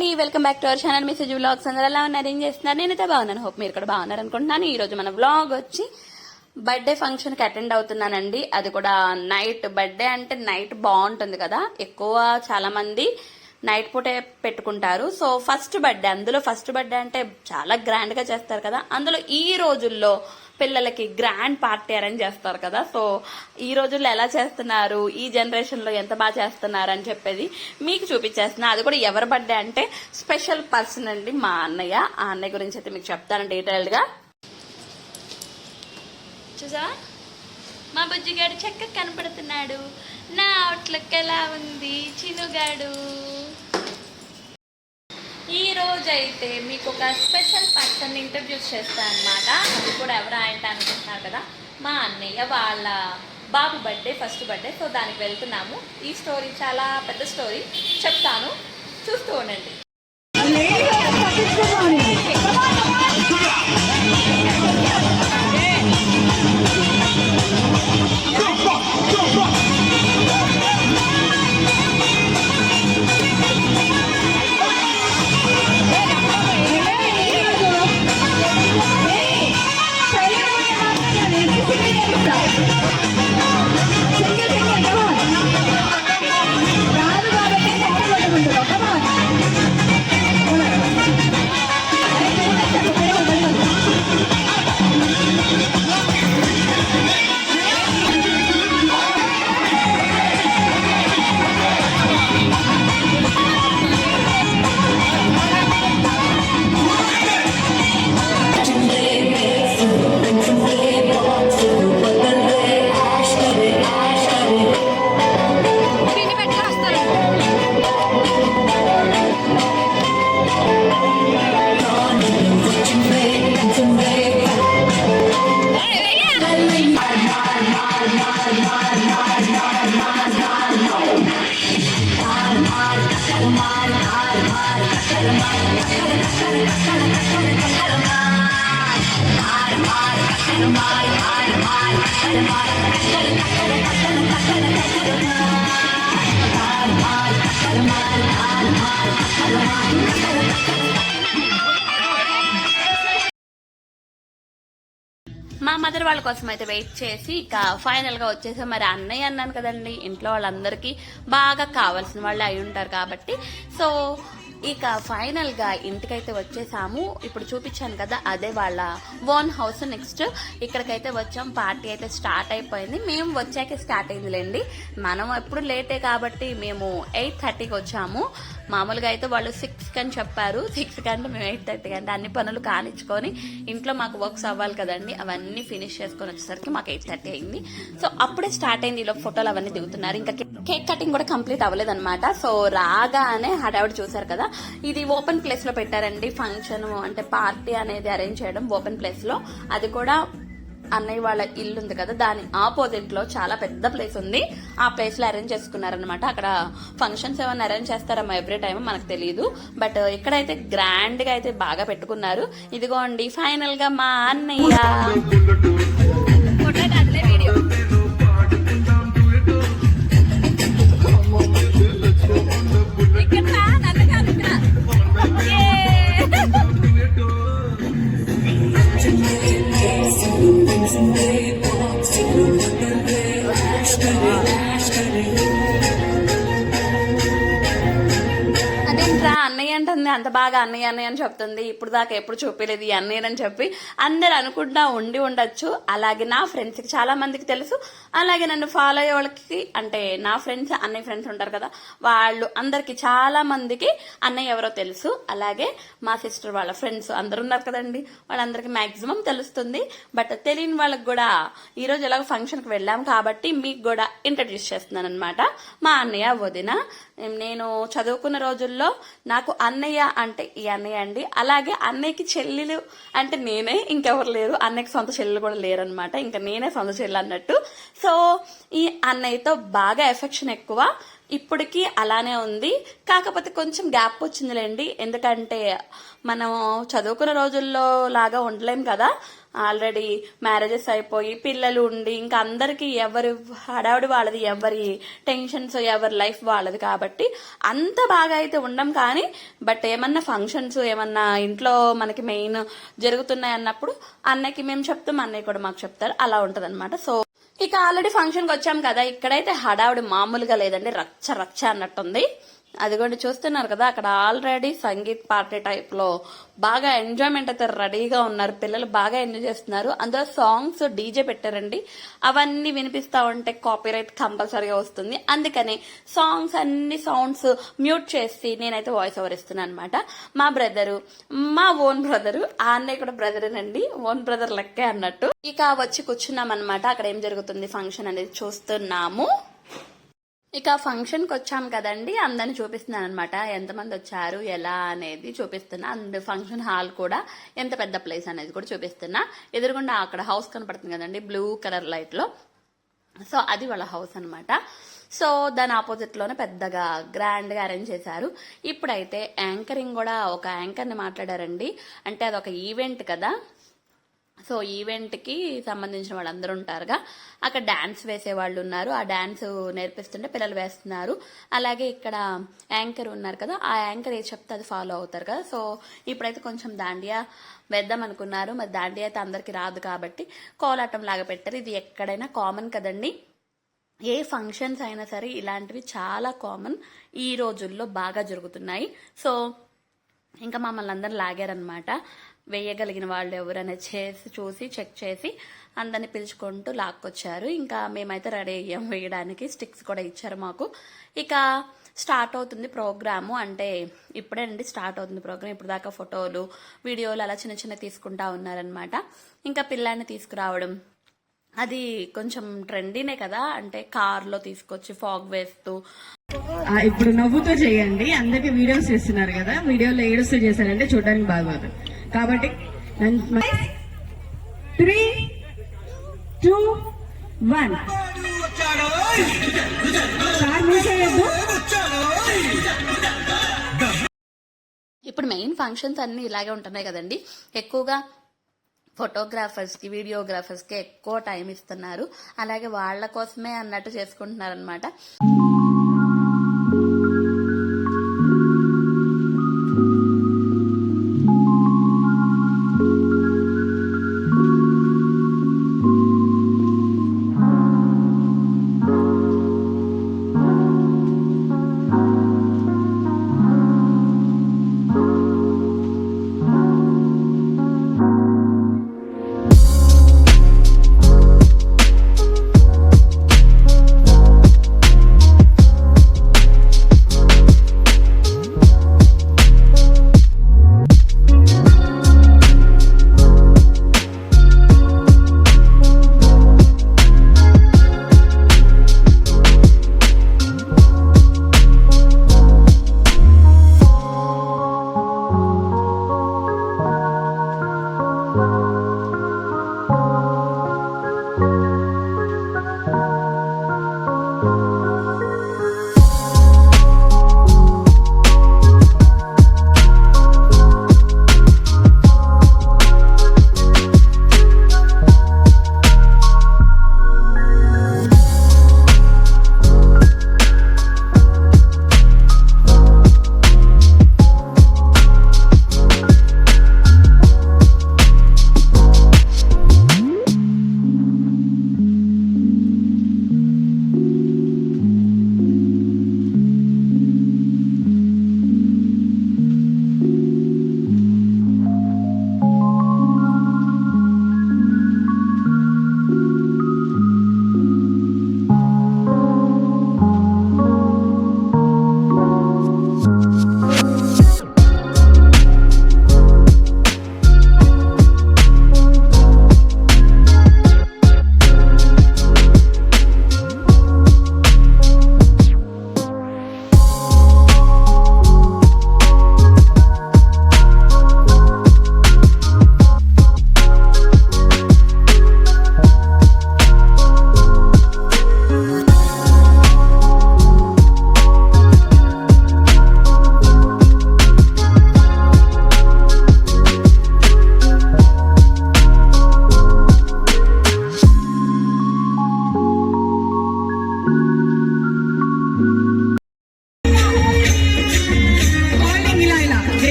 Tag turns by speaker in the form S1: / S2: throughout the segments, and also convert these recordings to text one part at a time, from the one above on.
S1: అండి. Welcome back to our channel message vlogs అందరూ ఎలా ఉన్నారు? ఏం చేస్తున్నారు? నేనైతే బాగున్నాను. హోప్ మీరు కూడా బాగున్నారు అనుకుంటున్నాను. ఈ రోజు మన వ్లాగ్ వచ్చి బర్త్డే ఫంక్షన్కి అటెండ్ అవుతున్నానండి. అది కూడా నైట్ బర్త్డే అంటే నైట్ బాగుంటుంది కదా. ఎక్కువ చాలా మంది నైట్ పూటే పెట్టుకుంటారు. సో ఫస్ట్ బర్త్డే అందులో ఫస్ట్ బర్త్డే అంటే చాలా గ్రాండ్గా చేస్తారు కదా. అందులో ఈ రోజుల్లో పిల్లలకి గ్రాండ్ పార్టీ అరేంజ్ చేస్తారు కదా. సో ఈ రోజుల్లో ఎలా చేస్తున్నారు? ఈ జనరేషన్లో ఎంత బాగా చేస్తున్నారు అని చెప్పేది మీకు చూపించేస్తున్నా. అది కూడా ఎవరి బర్త్డే అంటే స్పెషల్ పర్సన్ అండి మా అన్నయ్య. ఆ అన్నయ్య గురించి అయితే మీకు చెప్తాను డీటెయిల్డ్గా. చూసా మా బుజ్జిగాడు చక్కగా కనపడుతున్నాడు. నా అవుట్లుక్ ఎలా ఉంది? చినుగాడు. ఈ రోజు అయితే మీకు ఒక స్పెషల్ పర్సన్ ఇంటర్వ్యూస్ చేస్తాను అనమాట అది కూడా ఎవరు ఆయన అనుకుంటున్నారు కదా? మా అన్నయ్య వాళ్ళ బాబు బర్త్డే ఫస్ట్ బర్త్డే. సో దానికి వెళ్తున్నాము. ఈ స్టోరీ చాలా పెద్ద స్టోరీ. చెప్తాను. చూస్తూ ఉండండి. మా మదర్ వాళ్ళ కోసం అయితే వెయిట్ చేసి ఇక ఫైనల్గా వచ్చేసి మరి అన్నయ్య అన్నాను కదండి. ఇంట్లో వాళ్ళందరికీ బాగా కావాల్సిన వాళ్ళు అయి ఉంటారు కాబట్టి. సో ఇక ఫైనల్గా ఇంటికైతే వచ్చేసాము. ఇప్పుడు చూపించాను కదా అదే వాళ్ళ ఓన్ హౌస్ నెక్స్ట్ ఇక్కడికైతే వచ్చాం. పార్టీ అయితే స్టార్ట్ అయిపోయింది. మేము వచ్చాకే స్టార్ట్ అయిందిలేండి. మనం ఎప్పుడు లేటే కాబట్టి మేము ఎయిట్ థర్టీకి వచ్చాము. మామూలుగా అయితే వాళ్ళు సిక్స్ అని చెప్పారు. సిక్స్ కంటే మేము ఎయిట్ థర్టీ కంటే అన్ని పనులు కానిచ్చుకొని ఇంట్లో మాకు వర్క్స్ అవ్వాలి కదండి. అవన్నీ ఫినిష్ చేసుకొని వచ్చేసరికి మాకు ఎయిట్ థర్టీ అయింది. సో అప్పుడే స్టార్ట్ అయింది ఇలా ఫోటోలు అవన్నీ దిగుతున్నారు. ఇంకా కేక్ కటింగ్ కూడా కంప్లీట్ అవ్వలేదు అనమాట సో రాగానే హడావిడి చూసారు కదా ఇది ఓపెన్ ప్లేస్లో పెట్టారండి. ఫంక్షన్ అంటే పార్టీ అనేది అరేంజ్ చేయడం ఓపెన్ ప్లేస్లో. అది కూడా అన్నయ్య వాళ్ళ ఇల్లు ఉంది కదా దాని ఆపోజిట్లో చాలా పెద్ద ప్లేస్ ఉంది. ఆ ప్లేస్లో అరేంజ్ చేసుకున్నారనమాట అక్కడ ఫంక్షన్స్ ఏమైనా అరేంజ్ చేస్తారమ్మా ఎవ్రీ టైం మనకు తెలియదు బట్ ఇక్కడైతే గ్రాండ్గా అయితే బాగా పెట్టుకున్నారు. ఇదిగోండి ఫైనల్గా మా అన్నయ్య. బాగా అన్నయ్య అన్నయ్య అని చెప్తుంది. ఇప్పుడు దాకా ఎప్పుడు చూపించలేదు ఈ అన్నయ్య అని చెప్పి అందరు అనుకుంటా ఉండి ఉండొచ్చు. అలాగే నా ఫ్రెండ్స్కి చాలా మందికి తెలుసు. అలాగే నన్ను ఫాలో అయ్యే వాళ్ళకి అంటే నా ఫ్రెండ్స్ అన్నయ్య ఫ్రెండ్స్ ఉంటారు కదా వాళ్ళు అందరికి చాలా మందికి అన్నయ్య ఎవరో తెలుసు. అలాగే మా సిస్టర్ వాళ్ళ ఫ్రెండ్స్ అందరు ఉన్నారు కదండి. వాళ్ళందరికీ మాక్సిమం తెలుస్తుంది. బట్ తెలియని వాళ్ళకి కూడా ఈ రోజు ఎలాగో ఫంక్షన్కి వెళ్ళాం కాబట్టి మీకు కూడా ఇంట్రడ్యూస్ చేస్తున్నాను అనమాట మా అన్నయ్య వదిన నేను చదువుకున్న రోజుల్లో నాకు అన్నయ్య అంటే ఈ అన్నయ్య అండి. అలాగే అన్నయ్యకి చెల్లెలు అంటే నేనే ఇంకెవరు లేరు. అన్నయ్యకి సొంత చెల్లెలు కూడా లేరు అనమాట ఇంకా నేనే సొంత చెల్లెలు అన్నట్టు. సో ఈ అన్నయ్యతో బాగా ఎఫెక్షన్ ఎక్కువ. ఇప్పటికీ అలానే ఉంది. కాకపోతే కొంచెం గ్యాప్ వచ్చిందిలేండి. ఎందుకంటే మనం చదువుకున్న రోజుల్లో లాగా ఉండలేం కదా. ఆల్రెడీ మ్యారేజెస్ అయిపోయి పిల్లలు ఉండి ఇంకా అందరికి ఎవరి హడావుడి వాళ్ళది ఎవరి టెన్షన్స్ ఎవరి లైఫ్ వాళ్ళది కాబట్టి అంత బాగా అయితే ఉండం కానీ బట్ ఏమన్నా ఫంక్షన్స్ ఏమన్నా ఇంట్లో మనకి మెయిన్ జరుగుతున్నాయి అన్నప్పుడు అన్నయ్యకి మేము చెప్తాం అన్నయ్య కూడా మాకు చెప్తారు. అలా ఉంటది సో ఇక ఆల్రెడీ ఫంక్షన్కి వచ్చాం కదా ఇక్కడైతే హడావుడి మామూలుగా లేదండి రచ్చ రచ్చ అన్నట్టుంది. అదిగోండి చూస్తున్నారు కదా అక్కడ ఆల్రెడీ సంగీత్ పార్టీ టైప్లో బాగా ఎంజాయ్మెంట్ అయితే రెడీగా ఉన్నారు. పిల్లలు బాగా ఎంజాయ్ చేస్తున్నారు. అందులో సాంగ్స్ డీజే పెట్టారండి. అవన్నీ వినిపిస్తా ఉంటే కాపీరైట్ కంపల్సరీగా వస్తుంది. అందుకని సాంగ్స్ అన్ని సౌండ్స్ మ్యూట్ చేసి నేనైతే వాయిస్ ఓవర్ ఇస్తున్నాను అనమాట మా బ్రదరు మా ఓన్ బ్రదరు ఆ అన్నయ్య కూడా బ్రదరేనండి ఓన్ బ్రదర్ లెక్కే అన్నట్టు. ఇక వచ్చి కూర్చున్నాం అనమాట అక్కడ ఏం జరుగుతుంది? ఫంక్షన్ అనేది చూస్తున్నాము. ఇక ఫంక్షన్కి వచ్చాం కదండి అందరిని చూపిస్తున్నాను అనమాట ఎంతమంది వచ్చారు ఎలా అనేది చూపిస్తున్నా. అండ్ ఫంక్షన్ హాల్ కూడా ఎంత పెద్ద ప్లేస్ అనేది కూడా చూపిస్తున్నా. ఎదురుగుండా అక్కడ హౌస్ కనపడుతుంది కదండి బ్లూ కలర్ లైట్లో. సో అది వాళ్ళ హౌస్ అనమాట సో దాని ఆపోజిట్లోనే పెద్దగా గ్రాండ్గా అరేంజ్ చేశారు. ఇప్పుడైతే యాంకరింగ్ కూడా ఒక యాంకర్ని మాట్లాడారండి. అంటే అదొక ఈవెంట్ కదా. సో ఈవెంట్కి సంబంధించిన వాళ్ళందరూ ఉంటారుగా. అక్కడ డ్యాన్స్ వేసే వాళ్ళు ఉన్నారు. ఆ డ్యాన్స్ నేర్పిస్తుంటే పిల్లలు వేస్తున్నారు. అలాగే ఇక్కడ యాంకర్ ఉన్నారు కదా ఆ యాంకర్ ఏది చెప్తే అది ఫాలో అవుతారు కదా. సో ఇప్పుడైతే కొంచెం దాండియా వేద్దాం అనుకున్నారు. మరి దాండియా అయితే అందరికీ రాదు కాబట్టి కోలాటం లాగా పెట్టారు. ఇది ఎక్కడైనా కామన్ కదండి. ఏ ఫంక్షన్స్ అయినా సరే ఇలాంటివి చాలా కామన్ ఈ రోజుల్లో బాగా జరుగుతున్నాయి. సో ఇంకా మమ్మల్ని అందరు లాగారనమాట వేయగలిగిన వాళ్ళు ఎవరైనా చేసి చూసి చెక్ చేసి అందరిని పిలుచుకుంటూ లాక్కొచ్చారు. ఇంకా మేమైతే రెడీ అయ్యాం వేయడానికి. స్టిక్స్ కూడా ఇచ్చారు మాకు. ఇక స్టార్ట్ అవుతుంది ప్రోగ్రాము. అంటే ఇప్పుడే అండి స్టార్ట్ అవుతుంది ప్రోగ్రామ్ ఇప్పుడు దాకా ఫోటోలు వీడియోలు అలా చిన్న చిన్న తీసుకుంటా ఉన్నారనమాట ఇంకా పిల్లాన్ని తీసుకురావడం. అది కొంచెం ట్రెండీనే కదా. అంటే కార్లో తీసుకొచ్చి ఫాగ్ వేస్తూ.
S2: ఇప్పుడు నవ్వుతో చేయండి. అందరికి వీడియోస్ చేస్తున్నారు కదా. వీడియోలో ఏడుస్తూ చేశారంటే చూడడానికి బాగోదు. కాబట్టి త్రీ టూ వన్. సార్ మూసేయద్దు.
S1: ఇప్పుడు మెయిన్ ఫంక్షన్స్ అన్ని ఇలాగే ఉంటున్నాయి కదండి. ఎక్కువగా ఫోటోగ్రాఫర్స్కి వీడియోగ్రాఫర్స్కి ఎక్కువ టైం ఇస్తున్నారు. అలాగే వాళ్ళ కోసమే అన్నట్టు చేసుకుంటున్నారు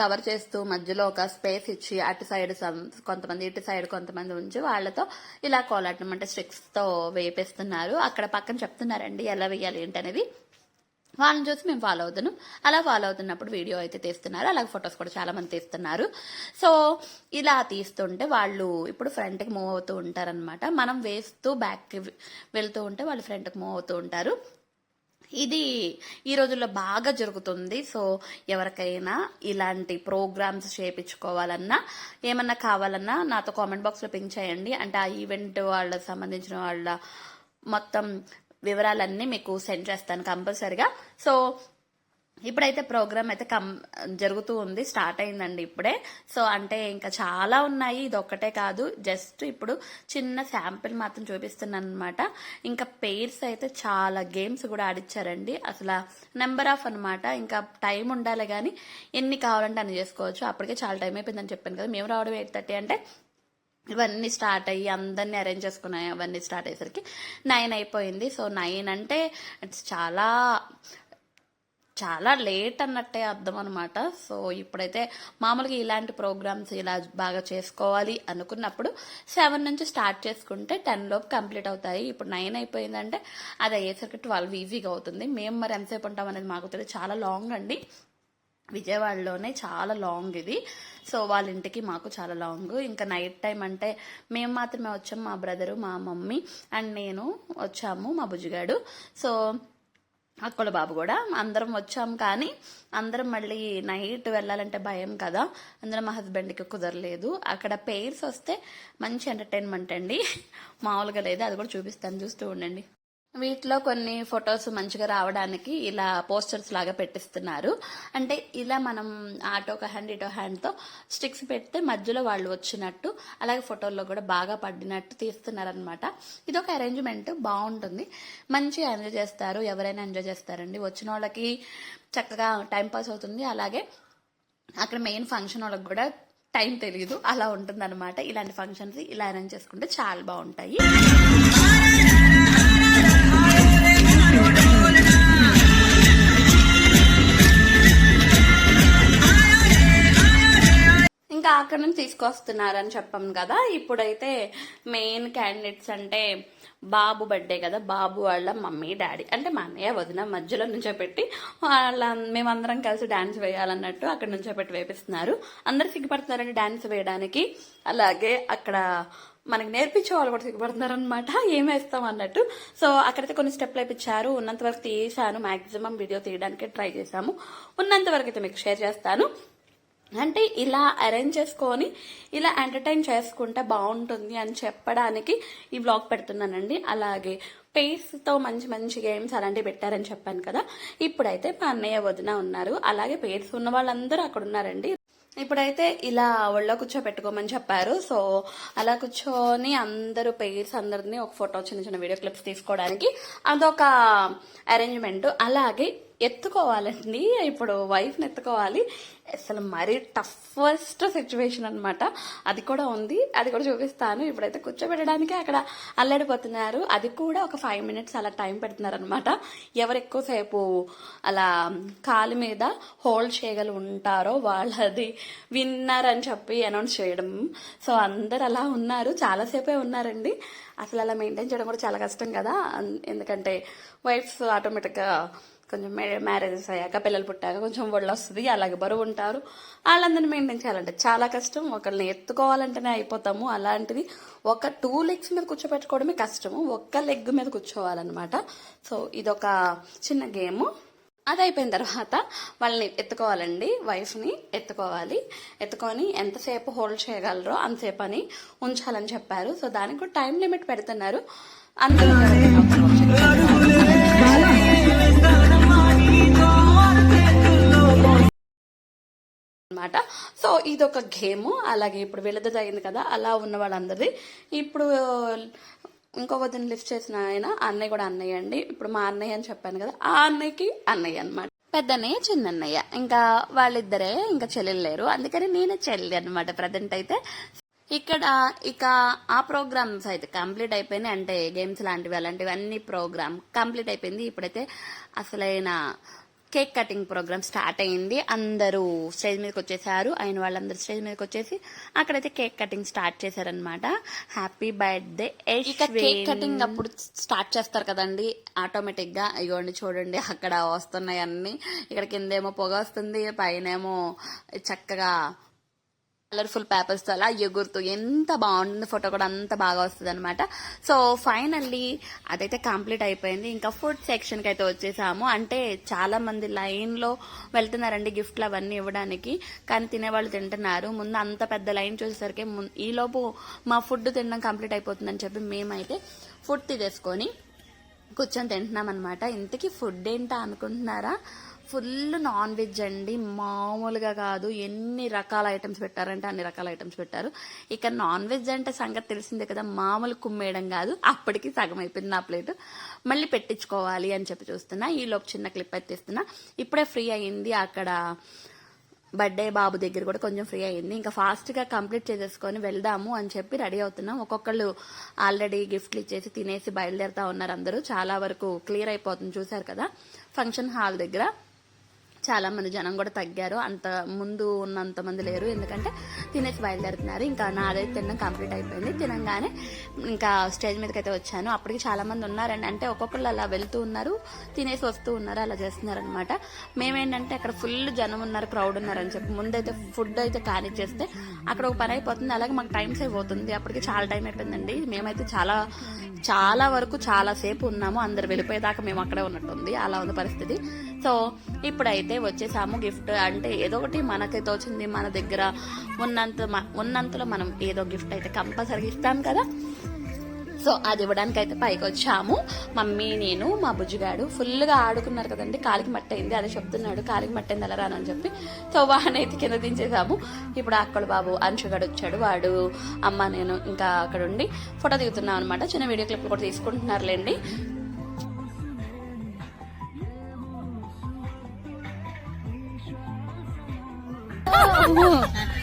S1: కవర్ చేస్తూ మధ్యలో ఒక స్పేస్ ఇచ్చి అటు సైడ్ కొంతమంది ఇటు సైడ్ కొంతమంది ఉంచి వాళ్ళతో ఇలా కోలాటం అంటే స్టిక్స్తో వేపిస్తున్నారు. అక్కడ పక్కన చెప్తున్నారండి ఎలా వేయాలి ఏంటనేది. వాళ్ళని చూసి మేము ఫాలో అవుతున్నాం. అలా ఫాలో అవుతున్నప్పుడు వీడియో అయితే తీస్తున్నారు. అలాగే ఫొటోస్ కూడా చాలా మంది తీస్తున్నారు. సో ఇలా తీస్తుంటే వాళ్ళు ఇప్పుడు ఫ్రంట్కి మూవ్ అవుతూ ఉంటారనమాట మనం వేస్తూ బ్యాక్కి వెళ్తూ ఉంటే వాళ్ళు ఫ్రంట్కి మూవ్ అవుతూ ఉంటారు. ఇది ఈ రోజుల్లో బాగా జరుగుతుంది. సో ఎవరికైనా ఇలాంటి ప్రోగ్రామ్స్ చేయించుకోవాలన్నా ఏమన్నా కావాలన్నా నాతో కామెంట్ బాక్స్లో పింక్ చేయండి. అంటే ఆ ఈవెంట్ వాళ్ళకి సంబంధించిన వాళ్ళ మొత్తం వివరాలన్నీ మీకు సెండ్ చేస్తాను కంపల్సరిగా. సో ఇప్పుడైతే ప్రోగ్రామ్ అయితే కం జరుగుతూ ఉంది స్టార్ట్ అయిందండి ఇప్పుడే. సో అంటే ఇంకా చాలా ఉన్నాయి ఇది ఒక్కటే కాదు. జస్ట్ ఇప్పుడు చిన్న శాంపిల్ మాత్రం చూపిస్తున్నాను అనమాట ఇంకా పేర్స్ అయితే చాలా గేమ్స్ కూడా ఆడిచ్చారండి. అసలు నెంబర్ ఆఫ్ అనమాట ఇంకా టైం ఉండాలి కానీ ఎన్ని కావాలంటే అన్ని చేసుకోవచ్చు. అప్పటికే చాలా టైం అయిపోయిందని చెప్పాను కదా. మేము రావడం ఎయిట్ థర్టీ అంటే ఇవన్నీ స్టార్ట్ అయ్యి అందరినీ అరేంజ్ చేసుకున్నాయి. అవన్నీ స్టార్ట్ అయ్యేసరికి నైన్ అయిపోయింది. సో నైన్ అంటే ఇట్స్ చాలా చాలా లేట్ అన్నట్టే అర్థం అనమాట సో ఇప్పుడైతే మామూలుగా ఇలాంటి ప్రోగ్రామ్స్ ఇలా బాగా చేసుకోవాలి అనుకున్నప్పుడు సెవెన్ నుంచి స్టార్ట్ చేసుకుంటే టెన్ లోపు కంప్లీట్ అవుతాయి. ఇప్పుడు నైన్ అయిపోయిందంటే అది అయ్యేసరికి ట్వెల్వ్ ఈజీగా అవుతుంది. మేము మరి ఎంతసేపు ఉంటాం అనేది మాకు తెలియదు. చాలా లాంగ్ అండి. విజయవాడలోనే చాలా లాంగ్ ఇది. సో వాళ్ళ ఇంటికి మాకు చాలా లాంగ్ ఇంకా నైట్ టైం అంటే మేము మాత్రమే వచ్చాం మా బ్రదరు మా మమ్మీ అండ్ నేను వచ్చాము మా బుజ్జిగాడు. సో అక్కడ బాబు కూడా. అందరం వచ్చాం కానీ అందరం మళ్ళీ నైట్ వెళ్ళాలంటే భయం కదా. అందరం మా హస్బెండ్కి కుదరలేదు. అక్కడ పెయిర్స్ వస్తే మంచి ఎంటర్టైన్మెంట్ అండి. మామూలుగా లేదు. అది కూడా చూపిస్తాను. చూస్తూ ఉండండి. వీటిలో కొన్ని ఫొటోస్ మంచిగా రావడానికి ఇలా పోస్టర్స్ లాగా పెట్టిస్తున్నారు. అంటే ఇలా మనం ఆటో ఒక హ్యాండ్ ఇటో హ్యాండ్తో స్టిక్స్ పెడితే మధ్యలో వాళ్ళు వచ్చినట్టు అలాగే ఫోటోల్లో కూడా బాగా పడినట్టు తీస్తున్నారనమాట ఇది ఒక అరేంజ్మెంట్ బాగుంటుంది. మంచిగా ఎంజాయ్ చేస్తారు. ఎవరైనా ఎంజాయ్ చేస్తారండి. వచ్చిన వాళ్ళకి చక్కగా టైం పాస్ అవుతుంది. అలాగే అక్కడ మెయిన్ ఫంక్షన్ వాళ్ళకి కూడా టైం తెలియదు అలా ఉంటుందన్నమాట. ఇలాంటి ఫంక్షన్స్ ఇలా అరేంజ్ చేసుకుంటే చాలా బాగుంటాయి. ఇంకా అక్కడ నుంచి తీసుకొస్తున్నారని చెప్పాం కదా. ఇప్పుడైతే మెయిన్ క్యాండిడేట్స్ అంటే బాబు బర్త్డే కదా. బాబు వాళ్ళ మమ్మీ డాడీ అంటే మా అన్నయ్య వదిన మధ్యలో నుంచోపెట్టి వాళ్ళ మేమందరం కలిసి డాన్స్ వేయాలన్నట్టు అక్కడ నుంచోపెట్టి వేపిస్తున్నారు. అందరు సిగ్గుపడుతున్నారండి డాన్స్ వేయడానికి. అలాగే అక్కడ మనకి నేర్పించే వాళ్ళు కూడా సిగ్గుపడుతున్నారు అనమాట ఏం వేస్తాం అన్నట్టు. సో అక్కడైతే కొన్ని స్టెప్లు వేయించారు ఉన్నంత వరకు తీసాను. మాక్సిమం వీడియో తీయడానికి ట్రై చేశాము. ఉన్నంత వరకు అయితే మీకు షేర్ చేస్తాను. అంటే ఇలా అరేంజ్ చేసుకొని ఇలా ఎంటర్టైన్ చేసుకుంటే బాగుంటుంది అని చెప్పడానికి ఈ బ్లాగ్ పెడుతున్నానండి. అలాగే పేర్స్తో మంచి మంచి గేమ్స్ అలాంటివి పెట్టారని చెప్పాను కదా. ఇప్పుడైతే మా అన్నయ్య వదిన ఉన్నారు. అలాగే పేర్స్ ఉన్న వాళ్ళందరూ అక్కడ ఉన్నారండి. ఇప్పుడైతే ఇలా ఒళ్ళో కూర్చోబెట్టుకోమని చెప్పారు. సో అలా కూర్చొని అందరూ పేర్స్ అందరిని ఒక ఫోటో చిన్న చిన్న వీడియో క్లిప్స్ తీసుకోవడానికి అదొక అరేంజ్మెంట్ అలాగే ఎత్తుకోవాలండి. ఇప్పుడు వైఫ్ని ఎత్తుకోవాలి. అసలు మరీ టఫెస్ట్ సిచ్యువేషన్ అనమాట అది కూడా ఉంది. అది కూడా చూపిస్తాను. ఇప్పుడైతే కూర్చోబెట్టడానికి అక్కడ అల్లాడిపోతున్నారు. అది కూడా ఒక ఫైవ్ మినిట్స్ అలా టైం పెడుతున్నారనమాట ఎవరు ఎక్కువసేపు అలా కాలు మీద హోల్డ్ చేయగలి ఉంటారో వాళ్ళది విన్నర్ అని చెప్పి అనౌన్స్ చేయడం. సో అందరు అలా ఉన్నారు. చాలాసేపే ఉన్నారండి. అసలు అలా మెయింటైన్ చేయడం కూడా చాలా కష్టం కదా. అన్- ఎందుకంటే వైఫ్స్ ఆటోమేటిక్గా కొంచెం మ్యారేజెస్ అయ్యాక పిల్లలు పుట్టాక కొంచెం ఒళ్ళు వస్తుంది అలాగే బరువు ఉంటారు. వాళ్ళందరినీ మెయింటైన్ చేయాలంటే చాలా కష్టం. ఒకరిని ఎత్తుకోవాలంటేనే అయిపోతాము. అలాంటిది ఒక టూ లెగ్స్ మీద కూర్చోబెట్టుకోవడమే కష్టము. ఒక్క లెగ్ మీద కూర్చోవాలన్నమాట. సో ఇదొక చిన్న గేమ్. అది అయిపోయిన తర్వాత వాళ్ళని ఎత్తుకోవాలండి. వైఫ్ని ఎత్తుకోవాలి. ఎత్తుకొని ఎంతసేపు హోల్డ్ చేయగలరో అంతసేపు అని ఉంచాలని చెప్పారు. సో దానికి కూడా టైం లిమిట్ పెడుతున్నారు. అందరూ అనమాట సో ఇది ఒక గేమ్. అలాగే ఇప్పుడు వీళ్ళది అయింది కదా అలా ఉన్న వాళ్ళందరిది. ఇప్పుడు ఇంకో వదిన లిఫ్ట్ చేసిన ఆయన అన్నయ్య కూడా అన్నయ్య అండి. ఇప్పుడు మా అన్నయ్య అని చెప్పాను కదా ఆ అన్నయ్యకి అన్నయ్య అనమాట పెద్దన్నయ్య చిన్నన్నయ్య. ఇంకా వాళ్ళిద్దరే ఇంకా చెల్లెలు లేరు. అందుకని నేనే చెల్లి అనమాట ప్రజెంట్ అయితే. ఇక్కడ ఇక ఆ ప్రోగ్రామ్స్ అయితే కంప్లీట్ అయిపోయినాయి. అంటే గేమ్స్ లాంటివి అలాంటివి అన్ని ప్రోగ్రామ్ కంప్లీట్ అయిపోయింది. ఇప్పుడైతే అసలైన కేక్ కటింగ్ ప్రోగ్రామ్ స్టార్ట్ అయింది. అందరూ స్టేజ్ మీదకి వచ్చేసారు. అయిన వాళ్ళందరూ స్టేజ్ మీదకి వచ్చేసి అక్కడైతే కేక్ కటింగ్ స్టార్ట్ చేశారనమాట హ్యాపీ బర్త్డే. ఇక కేక్ కటింగ్ అప్పుడు స్టార్ట్ చేస్తారు కదండి. ఆటోమేటిక్గా ఇగోండి చూడండి అక్కడ వస్తున్నాయి అన్ని ఇక్కడ కిందేమో పొగ వస్తుంది పైనేమో చక్కగా కలర్ఫుల్ పేపర్స్తో అలా ఎగురుతూ ఎంత బాగుంటుంది ఫోటో కూడా అంత బాగా వస్తుంది అనమాట సో ఫైనల్లీ అదైతే కంప్లీట్ అయిపోయింది. ఇంకా ఫుడ్ సెక్షన్కి అయితే వచ్చేసాము. అంటే చాలా మంది లైన్లో వెళ్తున్నారండి గిఫ్ట్లు అవన్నీ ఇవ్వడానికి. కానీ తినేవాళ్ళు తింటున్నారు. ముందు అంత పెద్ద లైన్ చూసేసరికి ఈలోపు మా ఫుడ్ తినడం కంప్లీట్ అయిపోతుందని చెప్పి మేమైతే ఫుడ్ తీసేసుకొని కూర్చొని తింటున్నాం అనమాట ఇంతకీ ఫుడ్ ఏంటా అనుకుంటున్నారా? ఫుల్ నాన్ వెజ్ అండి. మామూలుగా కాదు. ఎన్ని రకాల ఐటమ్స్ పెట్టారంటే అన్ని రకాల ఐటమ్స్ పెట్టారు. ఇక నాన్ వెజ్ అంటే సంగతి తెలిసిందే కదా. మామూలు కుమ్మేయడం కాదు. అప్పటికి సగం అయిపోయింది నా ప్లేట్. మళ్ళీ పెట్టించుకోవాలి అని చెప్పి చూస్తున్నా. ఈలోపు చిన్న క్లిప్ అయితే తీస్తున్నా. ఇప్పుడే ఫ్రీ అయింది అక్కడ బర్త్డే బాబు దగ్గర కూడా కొంచెం ఫ్రీ అయింది ఇంకా ఫాస్ట్గా కంప్లీట్ చేసేసుకొని వెళ్దాము అని చెప్పి రెడీ అవుతున్నాం. ఒక్కొక్కళ్ళు ఆల్రెడీ గిఫ్ట్లు ఇచ్చేసి తినేసి బయలుదేరుతా ఉన్నారు అందరూ. చాలా వరకు క్లియర్ అయిపోతుంది. చూసారు కదా? ఫంక్షన్ హాల్ దగ్గర. చాలామంది జనం కూడా తగ్గారు. అంత ముందు ఉన్నంత మంది లేరు. ఎందుకంటే తినేసి బయలుదేరుతున్నారు. ఇంకా నాదైతే తినడం కంప్లీట్ అయిపోయింది. తినంగానే ఇంకా స్టేజ్ మీదకి అయితే వచ్చాను. అప్పటికి చాలామంది ఉన్నారండి. అంటే ఒక్కొక్కళ్ళు అలా వెళ్తూ ఉన్నారు. తినేసి వస్తూ ఉన్నారు. అలా చేస్తున్నారు అనమాట మేమేంటంటే అక్కడ ఫుల్ జనం ఉన్నారు. క్రౌడ్ ఉన్నారని చెప్పి. ముందైతే ఫుడ్ అయితే కానిచ్చేస్తే అక్కడ ఒక పని అయిపోతుంది. అలాగే మాకు టైం సేవ్ అవుతుంది. అప్పటికి చాలా టైం అయిపోయిందండి. మేమైతే చాలా చాలా వరకు చాలాసేపు ఉన్నాము. అందరు వెళ్ళిపోయేదాకా మేము అక్కడే ఉన్నట్టుంది. అలా ఉంది పరిస్థితి. సో ఇప్పుడైతే వచ్చేసాము గిఫ్ట్. అంటే ఏదో ఒకటి మనకైతే వచ్చింది మన దగ్గర ఉన్నంత మ- ఉన్నంతలో మనం ఏదో గిఫ్ట్ అయితే కంపల్సరీ ఇస్తాం కదా. సో అది ఇవ్వడానికి అయితే పైకి వచ్చాము. మమ్మీ నేను మా బుజ్జిగాడు ఫుల్గా ఆడుకున్నారు కదండి. కాలికి మట్టి అయింది అదే చెప్తున్నాడు. కాలికి మట్టి అయింది అలా అని చెప్పి. సో వాడిని అయితే కింద దించేసాము. ఇప్పుడు అక్కడ బాబు అంశుగాడు వచ్చాడు. వాడు అమ్మ నేను ఇంకా అక్కడ ఉండి ఫోటో దిగుతున్నాం అనమాట చిన్న వీడియో క్లిప్ కూడా తీసుకుంటున్నారులేండి.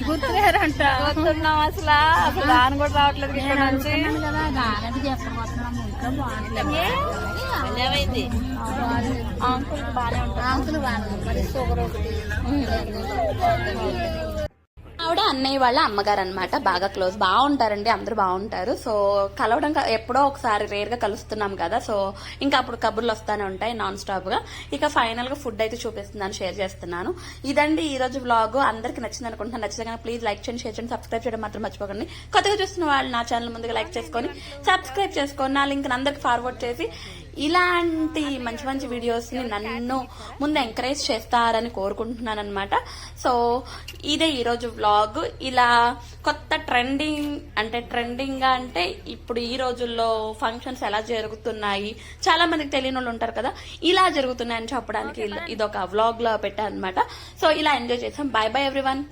S3: గుర్తులేరంట.
S1: గుర్తున్నాం అసలు? అసలు రాను కూడా రావట్లేదు ఇక్కడ నుంచి. అంకుల్ బాగానే ఉంటారు
S3: షుగర్ ఒకటి.
S1: అన్నయ్య వాళ్ళ అమ్మగారు అనమాట బాగా క్లోజ్. బాగుంటారండి అందరూ బాగుంటారు సో కలవడం ఎప్పుడో ఒకసారి రేర్గా కలుస్తున్నాం కదా. సో ఇంకా అప్పుడు కబుర్లు వస్తానే ఉంటాయి నాన్ స్టాప్గా ఇక ఫైనల్గా ఫుడ్ అయితే చూపిస్తున్నాను షేర్ చేస్తున్నాను. ఇదండి ఈ రోజు బ్లాగ్ అందరికి నచ్చింది అనుకుంటున్నాను. నచ్చితే ప్లీజ్ లైక్ చేయండి షేర్ చేయండి సబ్స్క్రైబ్ చేయడం మాత్రం మర్చిపోకండి. కొత్తగా చూస్తున్న వాళ్ళు నా ఛానల్ ముందుగా లైక్ చేసుకొని సబ్స్క్రైబ్ చేసుకొని నా లింక్ అందరికి ఫార్వర్డ్ చేసి ఇలాంటి మంచి మంచి వీడియోస్ని నన్ను ముందు ఎంకరేజ్ చేస్తారని కోరుకుంటున్నాను అనమాట సో ఇదే ఈరోజు వ్లాగ్ ఇలా కొత్త ట్రెండింగ్ అంటే ట్రెండింగ్గా అంటే ఇప్పుడు ఈ రోజుల్లో ఫంక్షన్స్ ఎలా జరుగుతున్నాయి చాలా మందికి తెలియని వాళ్ళు ఉంటారు కదా ఇలా జరుగుతున్నాయని చెప్పడానికి ఇది ఒక వ్లాగ్లో పెట్టాను అనమాట సో ఇలా ఎంజాయ్ చేసాం. Bye bye everyone